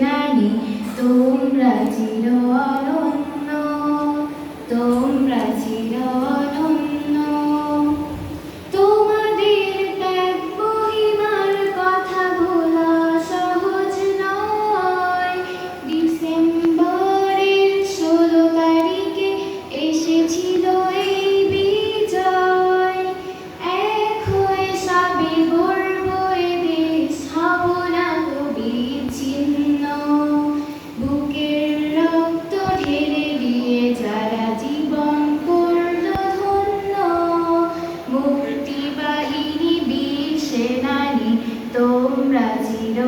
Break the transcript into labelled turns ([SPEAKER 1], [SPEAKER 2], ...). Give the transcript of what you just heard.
[SPEAKER 1] নানি তোমরা চির তোমরা চির